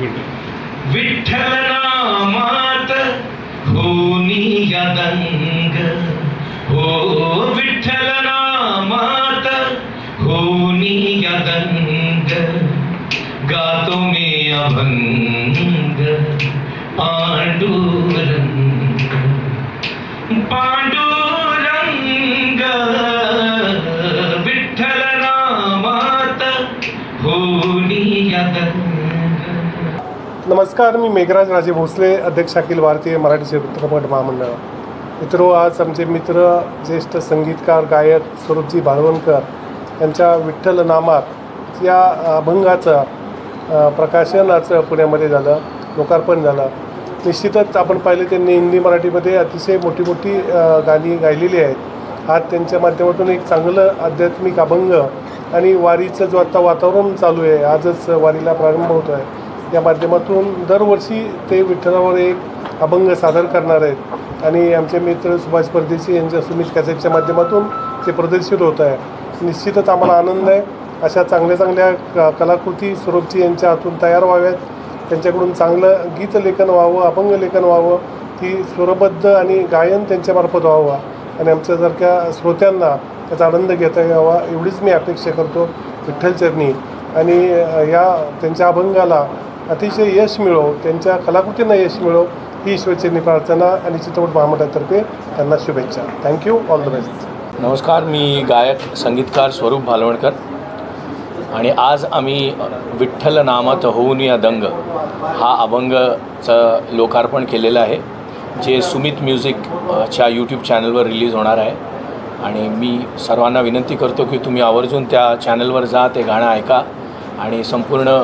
Minute Vitthal नामात होनी दंग हो विठ्ठल नामात होनी दंग गातो मी अभंग पांडुरंग पांडुरंग विठ्ठल नामात होनी दंग नमस्कार मी मेघराज राजे भोसले अध्यक्ष अखिल भारतीय मराठी चित्रपट महामंडळ. मित्रो आज आमचे मित्र ज्येष्ठ संगीतकार गायक स्वरूपजी भाळवणकर यांच्या विठ्ठल नामात या अभंगाचं प्रकाशनाचं प्रकाशन आज पुण्यामध्ये झालं लोकार्पण झालं. निश्चितच आपण पाहिले त्यांनी हिंदी मराठीमध्ये अतिशय मोठी मोठी गाणी गायलेली आहेत. आज त्यांच्या माध्यमातून एक चांगलं आध्यात्मिक अभंग आणि वारीचं जो आत्ता वातावरण चालू आहे आजच वारीला प्रारंभ होतो आहे या माध्यमातून दरवर्षी ते विठ्ठलावर एक अभंग सादर करणार आहेत. आणि आमचे मित्र सुभाष परदेशी यांच्या सुमित कॅसेटच्या माध्यमातून ते प्रदर्शित होत आहे. निश्चितच आम्हाला आनंद आहे. अशा चांगल्या चांगल्या क कलाकृती स्वरूपची यांच्या हातून तयार व्हाव्यात. त्यांच्याकडून चांगलं गीतलेखन व्हावं अभंग लेखन व्हावं ती स्वरबद्ध आणि गायन त्यांच्यामार्फत व्हावं. आणि आमच्यासारख्या श्रोत्यांना त्याचा आनंद घेता यावा एवढीच मी अपेक्षा करतो विठ्ठलचरणी आणि या त्यांच्या अभंगाला अतिशय यश मिळो त्यांच्या कलाकृतींना यश मिळो ही ईश्वरचरणी प्रार्थना आणि चित्रपट महामंडळातर्फे त्यांना शुभेच्छा. थँक्यू ऑल द बेस्ट नमस्कार मी गायक संगीतकार स्वरूप भालवणकर. आणि आज आम्ही विठ्ठल नामात होऊन या दंग हा अभंगचं लोकार्पण केलेलं आहे जे सुमित म्युझिक च्या यूट्यूब चॅनलवर रिलीज होणार आहे. आणि मी सर्वांना विनंती करतो की तुम्ही आवर्जून त्या चॅनलवर जा ते गाणं ऐका. आणि संपूर्ण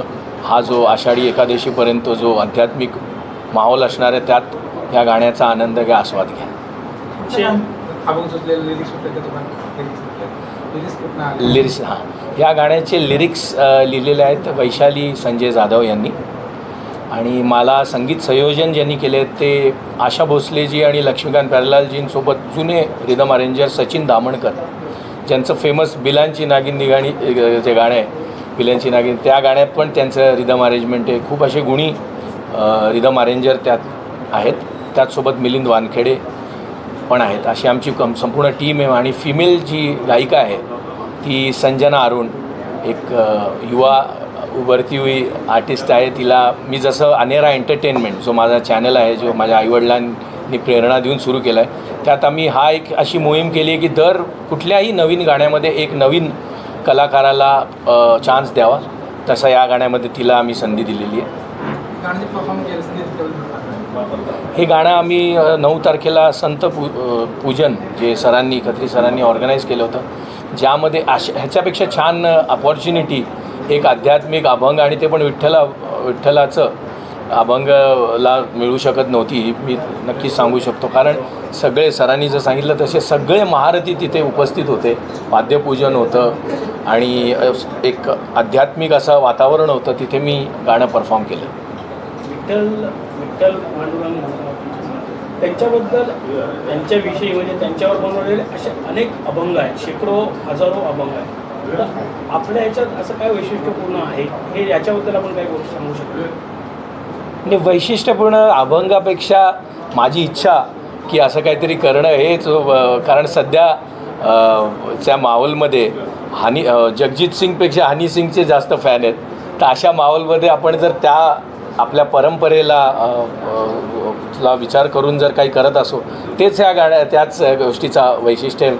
हा जो आषाढी एकादशीपर्यंत जो आध्यात्मिक माहोल असणार आहे त्यात या गाण्याचा आनंद घ्या आस्वाद घ्या. लिरिक्स हां. या गाण्याचे लिरिक्स लिहिलेले आहेत वैशाली संजय जाधव यांनी. आणि मला संगीत संयोजन ज्यांनी केले ते आशा भोसलेजी आणि लक्ष्मीकांत प्यारलालजींसोबत जुने रिदम अरेंजर सचिन दामणकर. ज्यांचं फेमस बिलांची नागिन निगाणी जे गाणं आहे पिल्यांची नागिन. त्या गाण्यात पण त्यांचं रिदम अरेंजमेंट आहे. खूप असे गुणी रिदम अरेंजर त्यात आहेत. त्याचसोबत मिलिंद वानखेडे पण आहेत. अशी आमची कम संपूर्ण टीम आहे. आणि फिमेल जी गायिका आहे ती संजना अरुण एक युवा उभरती हुई आर्टिस्ट आहे. तिला मी जसं अनेरा एंटरटेनमेंट जो माझा चॅनल आहे जो माझ्या आईवडिलांनी प्रेरणा देऊन सुरू केला आहे त्यात आम्ही हा एक अशी मोहीम केली आहे की दर कुठल्याही नवीन गाण्यामध्ये एक नवीन कलाकाराला चान्स द्यावा. तसं या गाण्यामध्ये तिला आम्ही संधी दिलेली आहे. हे गाणं आम्ही नऊ तारखेला संत पू पूजन जे सरांनी खत्री सरांनी ऑर्गनाईज केलं होतं. ज्यामध्ये अशा ह्याच्यापेक्षा छान अपॉर्च्युनिटी एक आध्यात्मिक अभंग आणि ते पण विठ्ठला विठ्ठलाचं अभंगला मिळू शकत नव्हती ही मी नक्कीच सांगू शकतो. कारण सगळे सरांनी जर सांगितलं तसे सगळे महारथी तिथे उपस्थित होते. वाद्यपूजन होतं आणि एक आध्यात्मिक असं वातावरण होतं तिथे मी गाणं परफॉर्म केलं. विठ्ठल विठ्ठल पांडुरंग त्यांच्याबद्दल त्यांच्याविषयी म्हणजे त्यांच्यावर बनवलेले असे अनेक अभंग आहेत. शेकडो हजारो अभंग आहेत. आपल्या याच्यात असं काय वैशिष्ट्यपूर्ण आहे? हे याच्याबद्दल आपण काही गोष्ट सांगू शकतो? म्हणजे वैशिष्ट्यपूर्ण अभंगापेक्षा माझी इच्छा की असं काहीतरी करणं हेच कारण सध्या त्या माहोलमध्ये हनी जगजित सिंगपेक्षा हनी सिंगचे जास्त फॅन आहेत. तर अशा माहोलमध्ये आपण जर त्या आपल्या परंपरेला ला विचार करून जर काही करत असो तेच ह्या गाण्या त्याच गोष्टीचा वैशिष्ट्य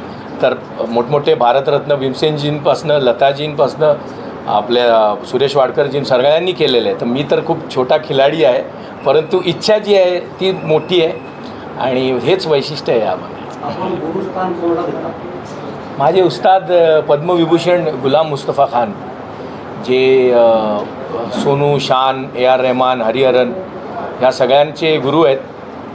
तर मोठमोठे भारतरत्न भीमसेनजींपासनं लताजींपासनं आपल्या सुरेश वाडकरजी सगळ्यांनी केलेलं आहे तर मी तर खूप छोटा खिलाडी आहे परंतु इच्छा जी आहे ती मोठी आहे आणि हेच वैशिष्ट्य आहे देता? माझे उस्ताद पद्मविभूषण गुलाम मुस्तफा खान जे सोनू शान ए आर रहमान हरिहरन ह्या सगळ्यांचे गुरु आहेत.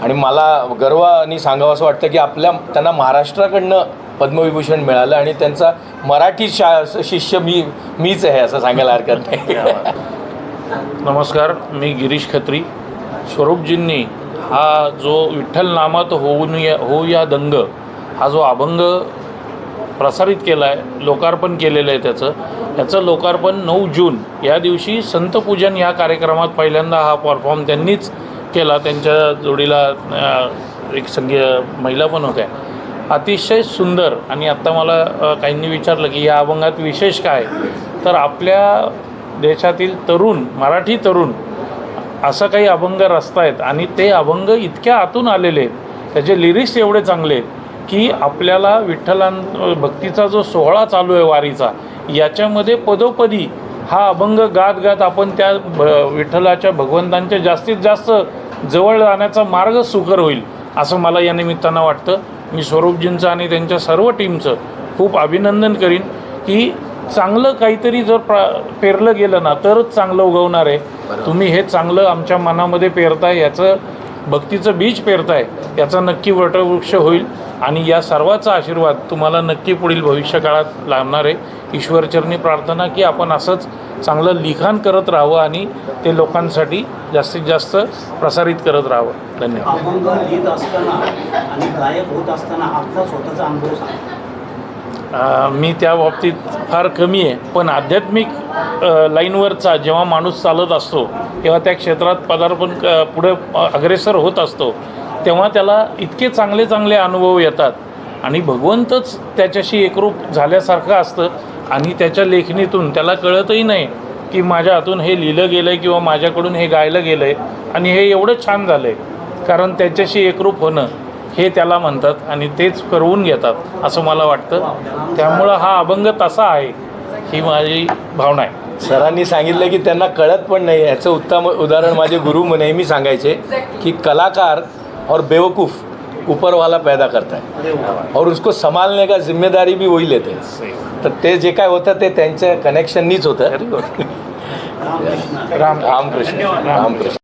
आणि मला गर्वाने सांगावं असं वाटतं की आपल्या त्यांना महाराष्ट्राकडनं पद्मविभूषण मिळालं आणि त्यांचा मराठी शा शिष्य मी मीच आहे असं सांगायला हरकत नाही. नमस्कार मी गिरीश खत्री. स्वरूपजींनी हा जो विठ्ठल नामात होऊन या होऊ या दंग हा जो अभंग प्रसारित केला आहे लोकार्पण केलेलं आहे त्याचं याचं लोकार्पण नऊ जून या दिवशी संतपूजन या कार्यक्रमात पहिल्यांदा हा परफॉर्म त्यांनीच केला. त्यांच्या जोडीला एक संगीत महिला पण होत्या. अतिशय सुंदर आणि आत्ता मला काहींनी विचारलं की या अभंगात विशेष काय? तर आपल्या देशातील तरुण मराठी तरुण असं काही अभंग रचतायत आणि ते अभंग इतक्या आतून आलेले आहेत त्याचे लिरिक्स एवढे चांगले आहेत की आपल्याला विठ्ठलां भक्तीचा जो सोहळा चालू आहे वारीचा याच्यामध्ये पदोपदी हा अभंग गात गात आपण त्या भ विठ्ठलाच्या भगवंतांच्या जास्तीत जास्त जवळ जाण्याचा मार्ग सुकर होईल असं मला या निमित्तानं वाटतं. मी स्वरूपजींचं आणि त्यांच्या सर्व टीमचं खूप अभिनंदन करीन की चांगलं काहीतरी जर प्रा पेरलं गेलं ना तरच चांगलं उगवणार आहे. तुम्ही हे चांगलं आमच्या मनामध्ये पेरताय याचं भक्तीचं बीज पेरताय याचा नक्की वटवृक्ष होईल आणि या सर्वाचा आशीर्वाद तुम्हाला नक्की पुढील भविष्यकाळात लाभणार आहे. ईश्वरचरणी प्रार्थना की आपण असंच चांगलं लिखाण करत राहावं आणि ते लोकांसाठी जास्तीत जास्त प्रसारित करत राहावं. धन्यवाद. मी त्या बाबतीत फार कमी आहे. पण आध्यात्मिक लाईनवरचा जेव्हा माणूस चालत असतो तेव्हा त्या क्षेत्रात पदार्पण क- पुढे अग्रेसर होत असतो तेव्हा त्याला इतके चांगले चांगले अनुभव येतात. आणि भगवंतच त्याच्याशी एकरूप झाल्यासारखं असतं आणि त्याच्या लेखणीतून त्याला कळतही नाही की माझ्या हातून हे लिहिलं गेलं आहे किंवा माझ्याकडून हे गायलं गेलं आहे आणि हे एवढं छान झालं आहे कारण त्याच्याशी एकरूप होणं हे त्याला म्हणतात आणि तेच करवून घेतात असं मला वाटतं. त्यामुळं हा अभंग तसा आहे ही माझी भावना आहे. सरांनी सांगितलं की त्यांना कळत पण नाही. याचं उत्तम उदाहरण माझे गुरु नेहमी सांगायचे की कलाकार और बेवकूफ़ ऊपर वाला पैदा करता है और उसको संभालने का जिम्मेदारी भी वही लेते हैं. तर ते जे काय होतं ते त्यांच्या कनेक्शननीच होतं. राम रामकृष्ण. रामकृष्ण.